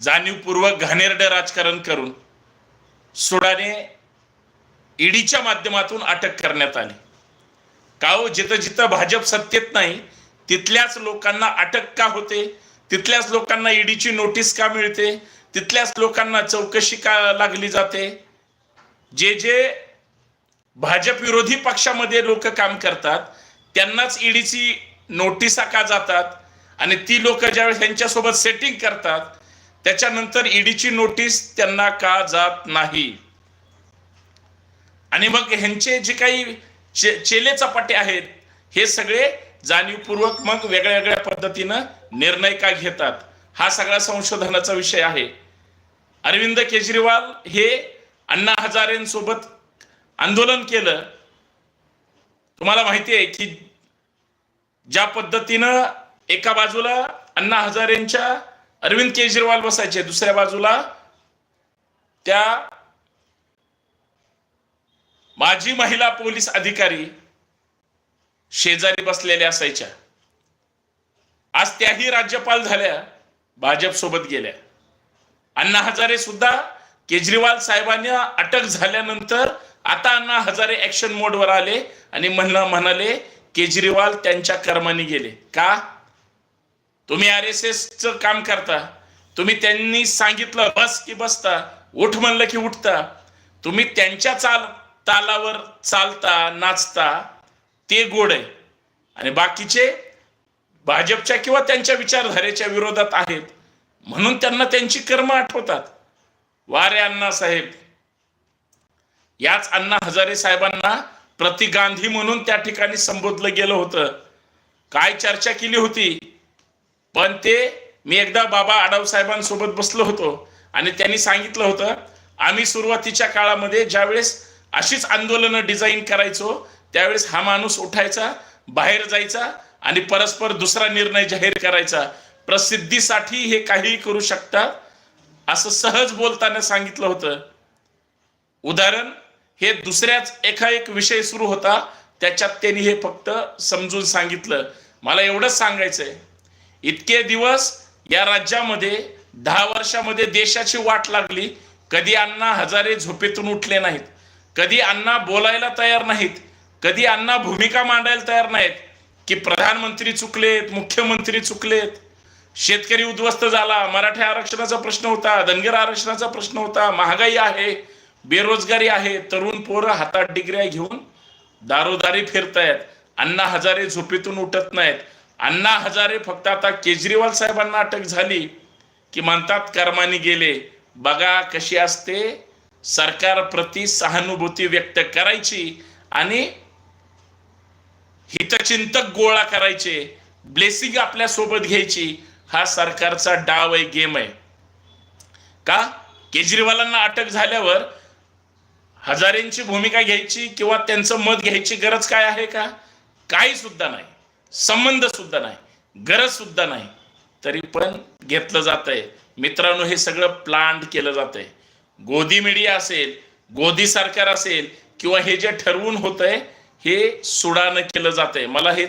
जाणीवपूर्वक घाणेरडं राजकारण करून सुडाने ईडीच्या माध्यमातून अटक करण्यात आली. का हो जिथं जिथं भाजप सत्तेत नाही तिथल्याच लोकांना अटक का होते? तिथल्याच लोकांना ईडीची नोटीस का मिळते? तिथल्याच लोकांना चौकशी का लागली जाते? जे जे भाजप विरोधी पक्षामध्ये लोक काम करतात त्यांनाच ईडीची नोटिसा का जातात? आणि ती लोक ज्यावेळेस त्यांच्यासोबत सेटिंग करतात त्याच्यानंतर ईडीची नोटीस त्यांना का जात नाही? आणि मग ह्यांचे जे काही चे चेले चपाटे आहेत हे सगळे जाणीवपूर्वक मग वेगळ्या वेगळ्या पद्धतीनं निर्णय का घेतात? हा सगळा संशोधनाचा विषय आहे. अरविंद केजरीवाल हे अण्णा हजारेंसोबत आंदोलन केलं. तुम्हाला माहिती आहे की ज्या पद्धतीनं एका बाजूला अण्णा हजारेंच्या अरविंद केजरीवाल बसायचे दुसऱ्या बाजूला. त्या माजी महिला पोलीस अधिकारी शेजारी बसलेल्या असायच्या. आज त्याही राज्यपाल झाल्या भाजप सोबत गेल्या. अण्णा हजारे सुद्धा केजरीवाल साहेबांना अटक झाल्यानंतर आता अण्णा हजारे ऍक्शन मोडवर आले आणि म्हणलं म्हणाले केजरीवाल त्यांच्या कर्माने गेले. का? तुम्ही आर एस एसचं काम करता. तुम्ही त्यांनी सांगितलं बस की बसता. उठ म्हणलं की उठता. तुम्ही त्यांच्या चाल तालावर चालता नाचता ते गोड आहे. आणि बाकीचे भाजपच्या किंवा त्यांच्या विचारधारेच्या विरोधात आहेत. म्हणून त्यांना त्यांची कर्म आठवतात. वारे अण्णा साहेब. याच अण्णा हजारे साहेबांना प्रति गांधी म्हणून त्या ठिकाणी संबोधलं गेलं होतं. काय चर्चा केली होती? पण ते मी एकदा बाबा आडव साहेबांसोबत बसलो होतो आणि त्यांनी सांगितलं होतं आम्ही सुरुवातीच्या काळामध्ये ज्यावेळेस अशीच आंदोलनं डिझाईन करायचो त्यावेळेस हा माणूस उठायचा बाहेर जायचा आणि परस्पर दुसरा निर्णय जाहीर करायचा. प्रसिद्धीसाठी हे काहीही करू शकतात असं सहज बोलताना सांगितलं होतं. उदाहरण हे दुसऱ्याच एका एक विषय सुरू होता त्याच्यात त्यांनी हे फक्त समजून सांगितलं. मला एवढंच सांगायचंय. इतके दिवस या राज्यामध्ये दहा वर्षामध्ये देशाची वाट लागली. कधी अण्णा हजारे झोपेतून उठले नाहीत. कधी अण्णा बोलायला तयार नाहीत. कधी अण्णा भूमिका मांडायला तयार नाहीत. की प्रधानमंत्री चुकलेत मुख्यमंत्री चुकलेत. शेतकरी उद्ध्वस्त झाला मराठा आरक्षणाचा प्रश्न होता धनगर आरक्षणाचा प्रश्न होता महागाई आहे बेरोजगारी आहे तरुण पोरं हातात डिग्र्या घेऊन दारोदारी फिरतायत. अण्णा हजारे झोपेतून उठत नाहीत. अण्णा हजारे फक्त आता केजरीवाल साहेबांना अटक झाली की म्हणतात कर्माने गेले. बघा कशी असते. सरकारप्रती सहानुभूती व्यक्त करायची आणि हितचिंतक गोळा करायचे. ब्लेसिंग आपल्यासोबत घ्यायची. हा सरकारचा डाव आहे गेम आहे. का? केजरीवालांना अटक झाल्यावर हजारेंची भूमिका घ्यायची किंवा त्यांचं मत घ्यायची गरज काय आहे का? काही सुद्धा नाही. संबंध सुद्धा नाही गरज सुद्धा नाही. तरी पण घेतलं जात आहे मित्रांनो हे सगळं प्लांट केलं जात आहे गोदी मीडिया असेल गोदी सरकार असेल किंवा हे जे ठरवून होत आहे हे सुडानं केलं जात आहे मला हे